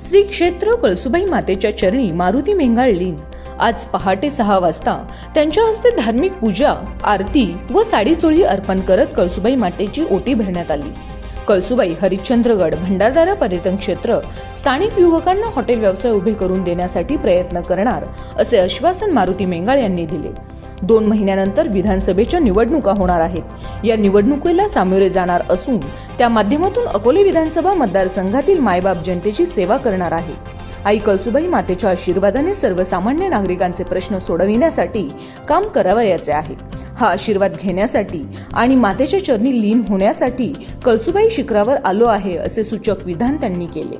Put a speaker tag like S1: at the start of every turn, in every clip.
S1: श्री क्षेत्र कळसुबाई मातेच्या चरणी मारुती मेंगाळलीन आज पहाटे सहा वाजता त्यांच्या हस्ते धार्मिक पूजा आरती व साडीचोळी अर्पण करत कळसुबाई मातेची ओटी भरण्यात आली. कळसुबाई हरिश्चंद्रगड भंडारदारा पर्यटन क्षेत्र स्थानिक युवकांना हॉटेल व्यवसाय उभे करून देण्यासाठी प्रयत्न करणार असे आश्वासन मारुती मेंगाळ यांनी दिले. दोन महिन्यानंतर विधानसभेच्या निवडणुका होणार आहेत. या निवडणुकीला सामोरे जाणार असून त्या माध्यमातून अकोले विधानसभा मतदारसंघातील मायबाप जनतेची सेवा करणार आहे. आई कळसुबाई मातेच्या आशीर्वादाने सर्वसामान्य नागरिकांचे प्रश्न सोडविण्यासाठी काम करावयाचे आहे. हा आशीर्वाद घेण्यासाठी आणि मातेच्या चरणी लीन होण्यासाठी कळसुबाई शिखरावर आलो आहे असे सूचक विधान त्यांनी केले.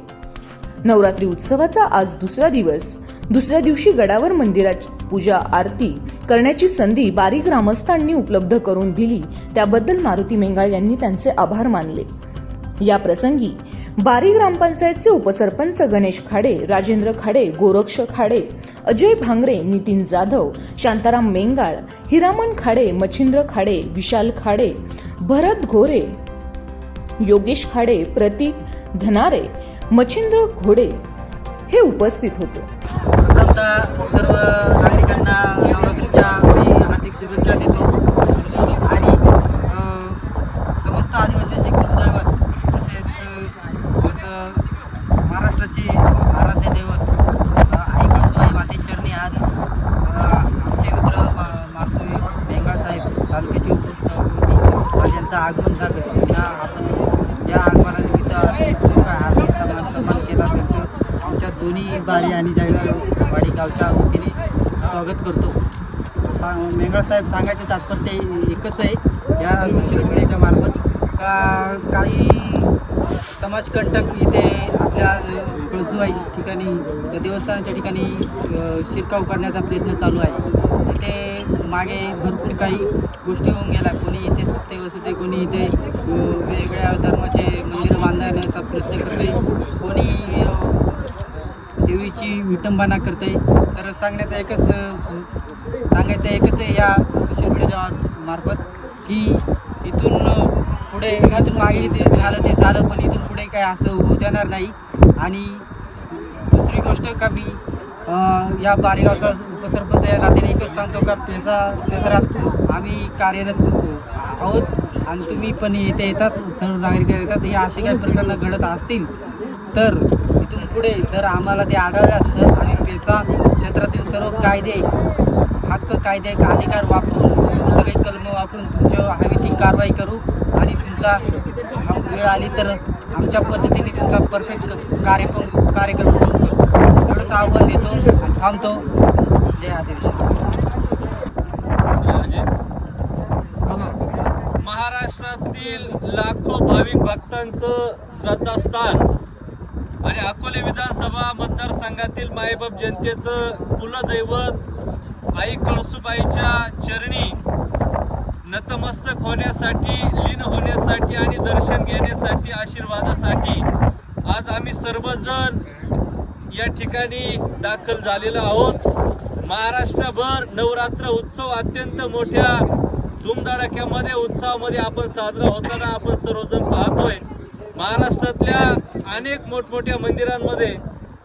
S1: नवरात्री उत्सवाचा आज दुसरा दिवस. दुसऱ्या दिवशी गडावर मंदिरात पूजा आरती करण्याची संधी बारी ग्रामस्थांनी उपलब्ध करून दिली. त्याबद्दल मारुती मेंगाळ यांनी त्यांचे आभार मानले. या प्रसंगी बारी ग्रामपंचायतचे उपसरपंच गणेश खाडे राजेंद्र खाडे गोरक्ष खाडे अजय भांगरे नितीन जाधव शांताराम मेंगाळ हिरामन खाडे मच्छिंद्र खाडे विशाल खाडे भरत घोरे योगेश खाडे प्रतीक धनारे मच्छिंद्र घोडे हे उपस्थित होते.
S2: सर्व नागरिकांना नवरात्रीच्या मी हार्दिक शुभेच्छा देतो आणि अ, समस्त आदिवासीची कुलदैवत तसेच अ, असं महाराष्ट्राची आराध्य दैवत अ, आई कळसुबाई माते चरणी आज अ, आमचे मित्र मा- मारुती बेंगाळ साहेब तालुक्याचे उपसभापती आज यांचं आगमन झालं त्या आपण या आगमनानिमित्त जो काय आर्थिक सन्मान सन्मान केला त्यांचं आमच्या दोन्ही बारी आणि जळगाववाडी गावच्या वतीने स्वागत करतो. मेंगळ साहेब सांगायचं तात्पर्य एकच आहे या सोशल मीडियाच्या मार्फत का काही समाजकंटक इथे आपल्या कळसुबाई ठिकाणी त्या देवस्थानाच्या ठिकाणी शिरकाव करण्याचा प्रयत्न चालू आहे. तिथे मागे भरपूर काही गोष्टी होऊन गेल्या. कोणी इथे सत्य वसते कोणी इथे वेगवेगळ्या धर्माचे मंदिरं बांधण्याचा प्रयत्न करते कोणी देवीची विटंबना करते. तर सांगण्याचं एकच सांगायचं एकच आहे या सोशल मीडियाच्या मार्फत की इथून पुढे इथून मागे ते झालं ते झालं पण इथून पुढे काय असं होऊ देणार नाही. आणि दुसरी गोष्ट का मी या बालेगावचा उपसरपंच या नात्याने एकच सांगतो का पेसा क्षेत्रात आम्ही कार्यरत आहोत आणि तुम्ही पण इथे येतात सर्व नागरिक येतात. हे असे काही प्रकरणं घडत असतील तर पुढे जर आम्हाला ते आढळलं असतं आणि पेसा क्षेत्रातील सर्व कायदे हक्क कायदे अधिकार वापरून सगळे कलम वापरून तुमच्या हवी ती कारवाई करू आणि तुमचा वेळ आली तर आमच्या पद्धतीने तुमचा परफेक्ट कार्यक्रम कार्यक्रम एवढंच आव्हान देतो आणि थांबतो. जय आदिवासी.
S3: महाराष्ट्रातील लाखो भाविक भक्तांचं श्रद्धास्थान. आणि अकोले विधानसभा मतदारसंघातील मायबाप जनतेचं कुलदैवत आई कळसुबाईच्या चरणी नतमस्तक होण्यासाठी लीन होण्यासाठी आणि दर्शन घेण्यासाठी आशीर्वादासाठी आज आम्ही सर्वजण या ठिकाणी दाखल झालेलो आहोत. महाराष्ट्रभर नवरात्र उत्सव अत्यंत मोठ्या धुमधडाक्यामध्ये उत्सवामध्ये आपण साजरा होताना आपण सर्वजण पाहतोय. महाराष्ट्रातल्या अनेक मोठमोठ्या मंदिरांमध्ये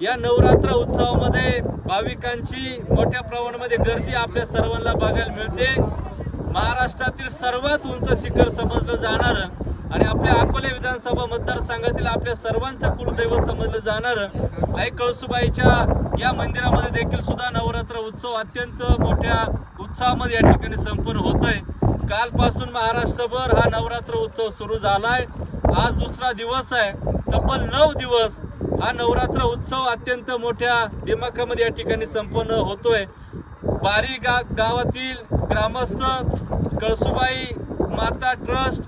S3: या नवरात्र उत्सवामध्ये भाविकांची मोठ्या प्रमाणामध्ये गर्दी आपल्या सर्वांना बघायला मिळते. महाराष्ट्रातील सर्वात उंच शिखर समजलं जाणारं आणि आपल्या अकोले विधानसभा मतदारसंघातील आपल्या सर्वांचं कुलदैवत समजलं जाणारं. आई कळसुबाईच्या या मंदिरामध्ये देखील सुद्धा नवरात्र उत्सव अत्यंत मोठ्या उत्साहामध्ये या ठिकाणी संपन्न होत आहे कालपासून महाराष्ट्रभर हा नवरात्र उत्सव सुरू झाला आहे आज दुसरा दिवस आहे. तब्बल नऊ दिवस हा नवरात्र उत्सव अत्यंत मोठ्या दिमाखामध्ये या ठिकाणी संपन्न होतोय. बारी गा गावातील ग्रामस्थ कळसुबाई माता ट्रस्ट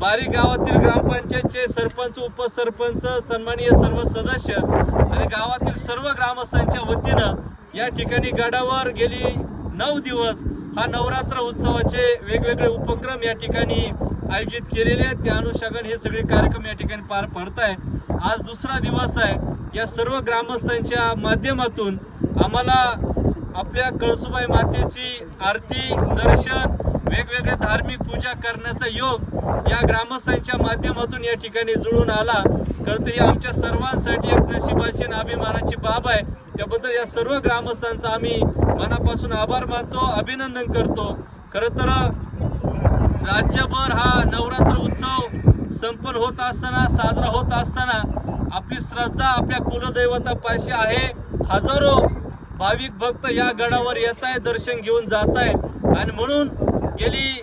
S3: बारी गावातील ग्रामपंचायतचे सरपंच उपसरपंच सन्माननीय सर्व सदस्य आणि गावातील सर्व ग्रामस्थांच्या वतीनं या ठिकाणी गडावर गेली नऊ दिवस हा नवरात्र उत्सवाचे वेगवेगळे उपक्रम या ठिकाणी आयोजित केलेले आहेत. त्या अनुषंगाने हे सगळे कार्यक्रम या ठिकाणी पार पडत आहे आज दुसरा दिवस आहे. या सर्व ग्रामस्थांच्या माध्यमातून आम्हाला आपल्या कळसुबाई मातेची आरती दर्शन वेगवेगळे धार्मिक पूजा करण्याचा योग या ग्रामस्थांच्या माध्यमातून या ठिकाणी जुळून आला. तर ही आमच्या सर्वांसाठी एक नशिबाची आणि अभिमानाची बाब आहे. त्याबद्दल या सर्व ग्रामस्थांचा आम्ही मनापासून आभार मानतो अभिनंदन करतो. खरं तर राज्यभर हा नवरात्र उत्सव संपन्न होत असताना साजरा होत असताना आपली श्रद्धा आपल्या कुलदैवतापाशी आहे. हजारो भाविक भक्त या गडावर येत आहे दर्शन घेऊन जात आहे आणि म्हणून गेली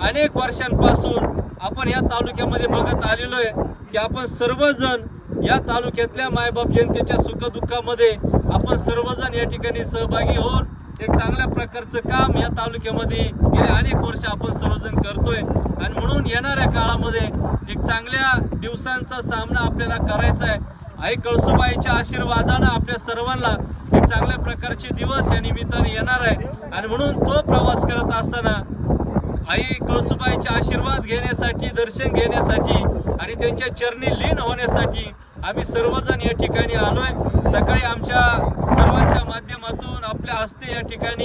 S3: अनेक वर्षांपासून आपण या तालुक्यामध्ये बघत आलेलो आहे की आपण सर्वजण या तालुक्यातल्या मायबाप जनतेच्या सुखदुःखामध्ये आपण सर्वजण या ठिकाणी सहभागी होऊन एक चांगल्या प्रकारचं काम या तालुक्यामध्ये गेले अनेक वर्ष आपण सर्वजण करतोय. आणि म्हणून येणाऱ्या काळामध्ये एक चांगल्या दिवसांचा सामना आपल्याला करायचा आहे. आई कळसुबाईच्या आशीर्वादानं आपल्या सर्वांना एक चांगल्या प्रकारचे दिवस या निमित्ताने येणार आहे. आणि म्हणून तो प्रवास करत असताना आई कळसुबाईचे आशीर्वाद घेण्यासाठी दर्शन घेण्यासाठी आणि त्यांच्या चरणी लीन होण्यासाठी आम्ही सर्वजण या ठिकाणी आलोय. सकाळी आमच्या सर्वांच्या माध्यमातून आपल्या हस्ते या ठिकाणी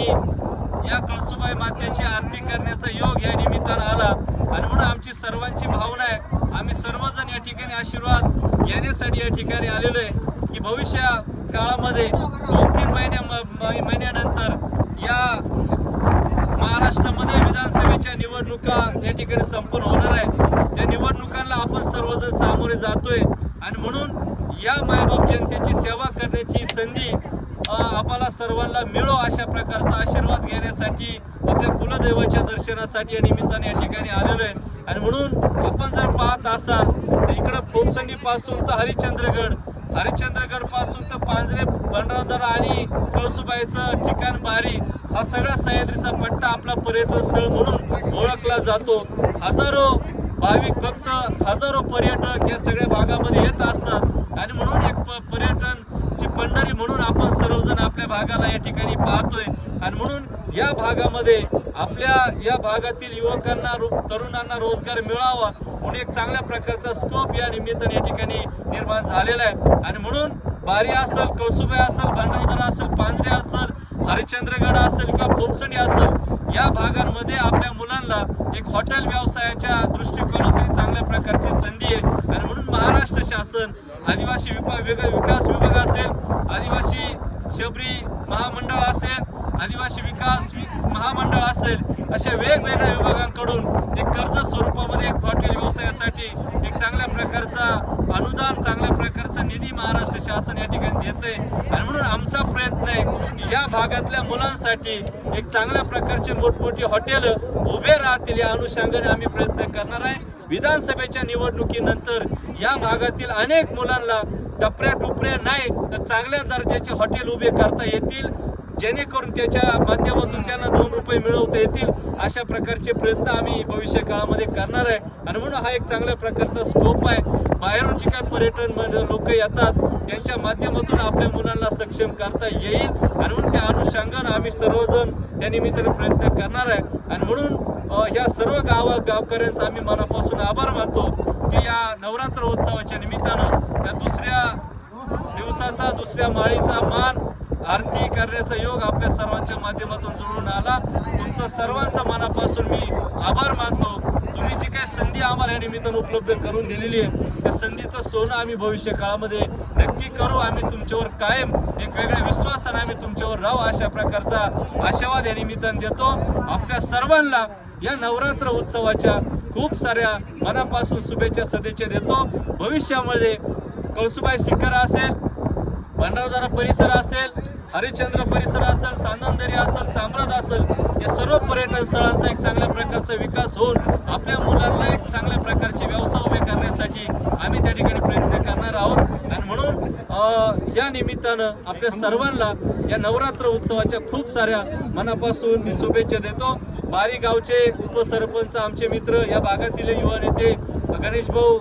S3: या कळसुबाई मातेची आरती करण्याचा योग या निमित्तानं आला. आणि म्हणून आमची सर्वांची भावना आहे. आम्ही सर्वजण या ठिकाणी आशीर्वाद घेण्यासाठी या ठिकाणी आलेलो आहे की भविष्य काळामध्ये दोन तीन महिन्या महिन्यानंतर या महाराष्ट्रामध्ये विधानसभेच्या निवडणुका या ठिकाणी संपन्न होणार आहे त्या निवडणुकांना आपण सर्वजण सामोरे जातोय आणि म्हणून या मायबाप जनतेची सेवा करण्याची संधी अ, आम्हाला सर्वांना मिळो अशा प्रकारचा आशीर्वाद घेण्यासाठी आपल्या कुलदैवाच्या दर्शनासाठी या निमित्ताने या ठिकाणी आलेलो आहे. आणि म्हणून आपण जर पाहत असाल तर इकडं फोपसंडीपासून तर हरिश्चंद्रगड हरिश्चंद्रगडपासून तर पांजरे भंडारदरा आणि कळसुबाईचं ठिकाण बारी हा सगळा सह्याद्रीचा पट्टा आपला पर्यटन स्थळ म्हणून ओळखला जातो. हजारो भाविक भक्त हजारो पर्यटक या सगळ्या भागामध्ये येत असतात. आणि म्हणून एक प- पर्यटनची पंढरी म्हणून आपण सर्वजण आपल्या भागाला या ठिकाणी पाहतोय. आणि म्हणून या भागामध्ये आपल्या या भागातील युवकांना तरुणांना रोजगार मिळावा म्हणून एक चांगल्या प्रकारचा स्कोप या निमित्ताने या ठिकाणी निर्माण झालेला आहे. आणि म्हणून बारी असेल कौसुबे असेल भंडारदरा असेल पांजरे असेल हरिश्चंद्रगड असेल किंवा भोपसणी असेल या भागांमध्ये आपल्या मुलांना एक हॉटेल व्यवसायाच्या दृष्टिकोनातून चांगल्या प्रकारची संधी आहे. आणि म्हणून महाराष्ट्र शासन आदिवासी विभाग विकास विभाग असेल आदिवासी शबरी महामंडळ असेल आदिवासी विकास महामंडळ असेल अशा वेगवेगळ्या विभागांकडून एक कर्ज स्वरूपामध्ये एक हॉटेल व्यवसायासाठी एक चांगल्या प्रकारचा अनुदान चांगल्या प्रकारचा निधी महाराष्ट्र शासन या ठिकाणी देते आणि म्हणून आमचा प्रयत्न आहे की या भागातल्या मुलांसाठी एक चांगल्या प्रकारचे मोठमोठी हॉटेल उभे राहतील या अनुषंगाने आम्ही प्रयत्न करणार आहे. विधानसभेच्या निवडणुकीनंतर या भागातील अनेक मुलांना टपऱ्या टुपऱ्या नाही तर चांगल्या दर्जाचे हॉटेल उभे करता येतील. जेणेकरून त्याच्या माध्यमातून त्यांना दोन रुपये मिळवता येतील. अशा प्रकारचे प्रयत्न आम्ही भविष्य काळामध्ये करणार आहे. आणि म्हणून हा एक चांगल्या प्रकारचा स्कोप आहे. बाहेरून जे काही पर्यटन लोक येतात त्यांच्या माध्यमातून आपल्या मुलांना सक्षम करता येईल. आणि म्हणून त्या अनुषंगानं आम्ही सर्वजण त्या निमित्ताने प्रयत्न करणार आहे. आणि म्हणून ह्या सर्व गावा गावकऱ्यांचा आम्ही मनापासून आभार मानतो की या नवरात्र उत्सवाच्या निमित्तानं या दुसऱ्या दिवसाचा दुसऱ्या माळीचा मान आरती करण्याचा योग आपल्या सर्वांच्या माध्यमातून जुळून आला. तुमचं सर्वांचा मनापासून मी आभार मानतो. तुम्ही जी काही संधी आम्हाला या निमित्तानं उपलब्ध करून दिलेली आहे त्या संधीचं सोनं आम्ही भविष्य काळामध्ये नक्की करू. आम्ही तुमच्यावर कायम एक वेगळ्या विश्वासाने आम्ही तुमच्यावर राहू. अशा प्रकारचा आशावाद या निमित्तानं देतो. आपल्या सर्वांना या नवरात्र उत्सवाच्या खूप साऱ्या मनापासून शुभेच्छा सदिच्छा देतो. भविष्यामध्ये कळसुबाई शिखर असेल भंडारदारा परिसर असेल हरिश्चंद्र परिसर असेल सानंदरी असेल साम्राद असेल या सर्व पर्यटन स्थळांचा एक चांगल्या प्रकारचा विकास होऊन आपल्या मुलांना एक चांगल्या प्रकारचे व्यवसाय उभे करण्यासाठी आम्ही त्या ठिकाणी प्रयत्न करणार आहोत. आणि म्हणून या निमित्तानं आपल्या सर्वांना या नवरात्र उत्सवाच्या खूप साऱ्या मनापासून मी शुभेच्छा देतो. बारी गावचे उपसरपंच आमचे मित्र या भागातील युवा नेते गणेश भाऊ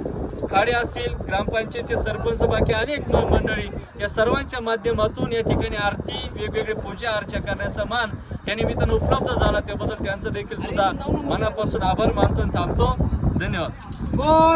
S3: खाडे असतील ग्रामपंचायतचे सरपंच बाकी अनेक मंडळी या सर्वांच्या माध्यमातून या ठिकाणी आरती वेगवेगळे पूजा अर्चा करण्याचा मान या निमित्तानं उपलब्ध झाला. त्याबद्दल त्यांचं देखील सुद्धा मनापासून आभार मानतो आणि थांबतो. धन्यवाद. हो.